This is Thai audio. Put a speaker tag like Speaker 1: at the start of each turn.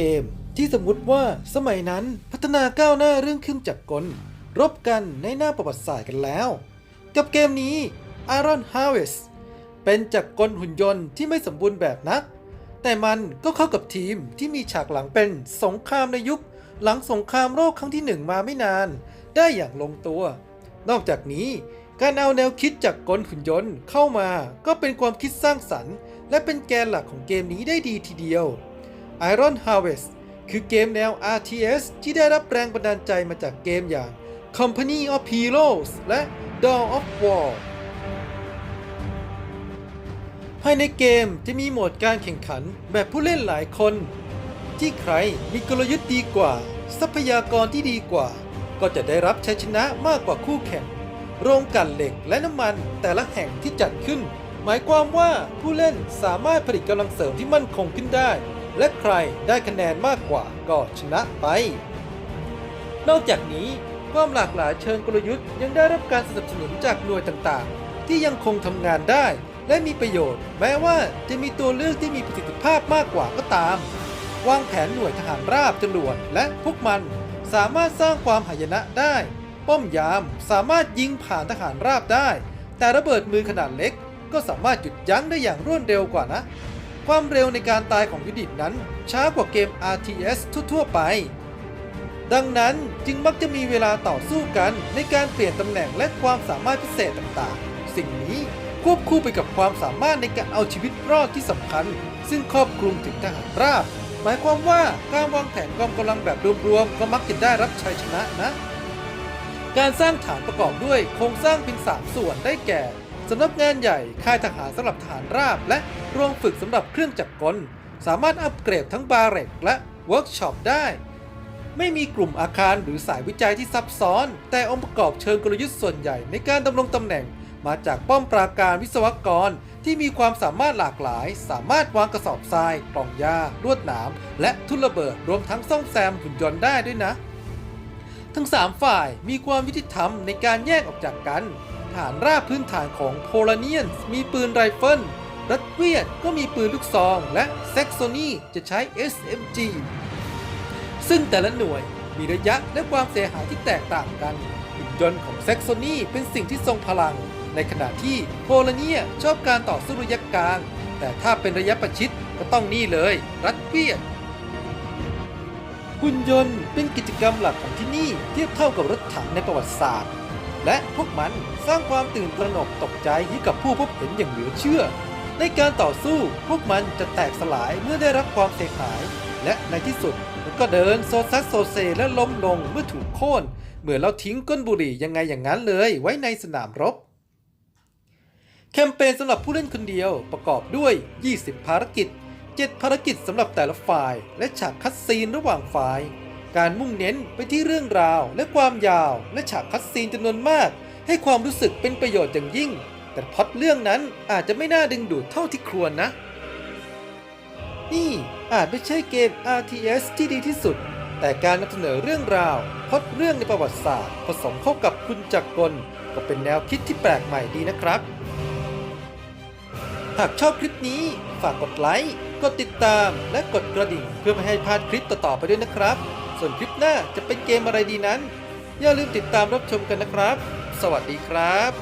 Speaker 1: เกม ที่สมมติว่าสมัยนั้นพัฒนาก้าวหน้าเรื่องเครื่องจักรกล รบกันในหน้าประวัติศาสตร์กันแล้ว กับเกมนี้ Iron Harvest เป็นจักรกลหุ่นยนต์ที่ไม่สมบูรณ์แบบนัก แต่มันก็เข้ากับทีมที่มีฉากหลังเป็นสงครามในยุค หลังสงครามโลกครั้งที่หนึ่งมาไม่นาน ได้อย่างลงตัว นอกจากนี้การเอาแนวคิดจากกลหุ่นยนต์เข้ามาก็เป็นความคิดสร้างสรรค์ และเป็นแกนหลักของเกมนี้ได้ดีทีเดียว Iron Harvest คือเกมแนว RTS ที่ได้รับแรงบันดาลใจมาจากเกมอย่าง Company of Heroes และ Dawn of War ภายในเกมจะมีโหมดการแข่งขันแบบผู้เล่นหลายคน ที่ใครมีกลยุทธ์ดีกว่า ทรัพยากรที่ดีกว่า ก็จะได้รับชัยชนะมากกว่าคู่แข่ง โรงกลั่นเหล็กและน้ำมันแต่ละแห่งที่จัดขึ้น หมายความว่าผู้เล่นสามารถผลิตกำลังเสริมที่มั่นคงขึ้นได้ และใครได้คะแนนมากกว่าก็ชนะไป นอกจากนี้ความหลากหลายเชิงกลยุทธ์ยังได้รับการสนับสนุนจากหน่วยต่างๆ ที่ยังคงทำงานได้และมีประโยชน์ แม้ว่าจะมีตัวเลือกที่มีประสิทธิภาพมากกว่าก็ตาม วางแผนหน่วยทหารราบจรวดและพวกมันสามารถสร้างความหายนะได้ ป้อมยามสามารถยิงผ่านทหารราบได้ แต่ระเบิดมือขนาดเล็กก็สามารถหยุดยั้งได้อย่างรวดเร็วกว่านะ ความเร็วในการตายของยูนิตนั้นช้ากว่าเกม RTS ทั่ว ๆ ไป ดังนั้นจึงมักจะมีเวลาต่อสู้กันในการเปลี่ยนตำแหน่งและความสามารถพิเศษต่างๆ สิ่งนี้ควบคู่ไปกับความสามารถในการเอาชีวิตรอดที่สำคัญ ซึ่งครอบคลุมถึงทหารราบ หมายความว่าการวางแผนกองกำลังแบบรวมๆก็มักจะได้รับชัยชนะนะ การสร้างฐานประกอบด้วยโครงสร้างเป็นสามส่วนได้แก่สำนักงานใหญ่ค่ายทหารสำหรับฐานราบและ โรงฝึกสำหรับเครื่องจักรกล สามารถอัปเกรดทั้งบาร์เรกและเวิร์กช็อปได้ ไม่มีกลุ่มอาคารหรือสายวิจัยที่ซับซ้อน แต่องค์ประกอบเชิงกลยุทธ์ส่วนใหญ่ในการดำรงตำแหน่ง มาจากป้อมปราการวิศวกรที่มีความสามารถหลากหลาย สามารถวางกระสอบทราย กล่องยาลวดหนาม และทุนระเบิดรวมทั้งซ่อมแซมหุ่นยนต์ได้ด้วยนะ ทั้ง 3 ฝ่ายมีความยุติธรรมในการแยกออกจากกัน ฐานราบพื้นฐานของโพลาเนียนมีปืนไรเฟิล รัสเวียดก็มีปืนลูกซองและแซกโซนีจะใช้ SMG ซึ่งแต่ละหน่วยมีระยะและความเสียหายที่แตกต่างกันหุ่นยนต์ของแซกโซนีเป็นสิ่งที่ทรงพลัง ในขณะที่โพลเนียชอบการต่อสู้ระยะกลาง แต่ถ้าเป็นระยะประชิดก็ต้องนี่เลย รัสเวียดหุ่นยนต์เป็นกิจกรรมหลักของที่นี่เทียบเท่ากับรถถังในประวัติศาสตร์ และพวกมันสร้างความตื่นตระหนกตกใจให้กับผู้พบเห็นอย่างเหลือเชื่อ ในการต่อสู้พวกมันจะแตกสลายเมื่อได้รับความเสียหาย และในที่สุดมันก็เดินโซซัสโซเซและล้มลงเมื่อถูกโค่นเหมือนเราทิ้งก้นบุหรี่ยังไงอย่างนั้นเลยไว้ในสนามรบ แคมเปญสำหรับผู้เล่นคนเดียวประกอบด้วย 20 ภารกิจ 7 ภารกิจสำหรับแต่ละฝ่าย และฉากคัดซีนระหว่างฝ่าย การมุ่งเน้นไปที่เรื่องราวและความยาว และฉากคัดซีนจำนวนมาก ให้ความรู้สึกเป็นประโยชน์อย่างยิ่ง แต่พอตเรื่องนั้นอาจจะไม่น่าดึงดูดเท่าที่ควรนะ นี่อาจไม่ใช่เกม RTS ที่ดีที่สุด แต่การนำเสนอเรื่องราวพอตเรื่องในประวัติศาสตร์ ผสมเข้ากับคุณจักรกล ก็เป็นแนวคิดที่แปลกใหม่ดีนะครับ หากชอบคลิปนี้ฝากกดไลค์กดติดตามและกดกระดิ่งเพื่อไม่ให้พลาดคลิปต่อๆไปด้วยนะครับ ส่วนคลิปหน้าจะเป็นเกมอะไรดีนั้น อย่าลืมติดตามรับชมกันนะครับ สวัสดีครับ